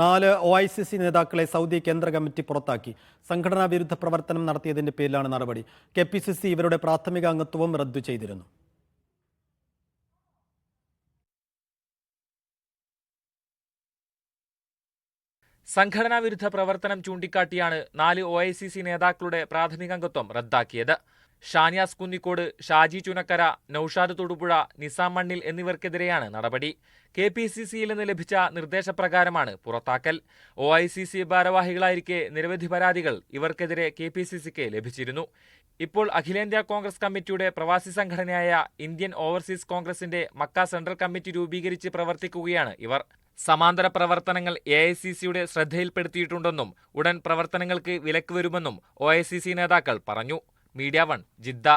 നാല് O I C C നേതാക്കളെ Saudi കേന്ദ്ര കമ്മിറ്റി പുറത്താക്കി. സംഘടനാ വിരുദ്ധ പ്രവർത്തനം നടത്തിയതിന്റെ പേരിലാണ് നടപടി. കെ പി സി സി ഇവരുടെ പ്രാഥമിക അംഗത്വവും റദ്ദു ചെയ്തിരുന്നു. സംഘടനാ വിരുദ്ധ പ്രവർത്തനം ചൂണ്ടിക്കാട്ടിയാണ് നാല് ഒ ഐ സി സി നേതാക്കളുടെ പ്രാഥമികാംഗത്വം റദ്ദാക്കിയത്. ഷാനിയാസ് കുന്നിക്കോട് ഷാജി ചുനക്കര നൌഷാദ് തൊടുപുഴ നിസാം മണ്ണിൽ എന്നിവർക്കെതിരെയാണ് നടപടി. കെ പി സി സിയിൽ നിന്ന് ലഭിച്ച നിർദ്ദേശപ്രകാരമാണ് പുറത്താക്കൽ. ഒ ഐ സി സി ഭാരവാഹികളായിരിക്കെ നിരവധി പരാതികൾ ഇവർക്കെതിരെ കെ പി സി സിക്ക് ലഭിച്ചിരുന്നു. ഇപ്പോൾ അഖിലേന്ത്യാ കോൺഗ്രസ് കമ്മിറ്റിയുടെ പ്രവാസി സംഘടനയായ ഇന്ത്യൻ ഓവർസീസ് കോൺഗ്രസിന്റെ മക്ക സെൻട്രൽ കമ്മിറ്റി രൂപീകരിച്ച് പ്രവർത്തിക്കുകയാണ് ഇവർ. സമാന്തര പ്രവർത്തനങ്ങൾ എ ഐ സി സിയുടെ ശ്രദ്ധയിൽപ്പെടുത്തിയിട്ടുണ്ടെന്നും ഉടൻ പ്രവർത്തനങ്ങൾക്ക് വിലക്ക് വരുമെന്നും ഒ ഐ സി സി നേതാക്കൾ പറഞ്ഞു. Media one Jeddah.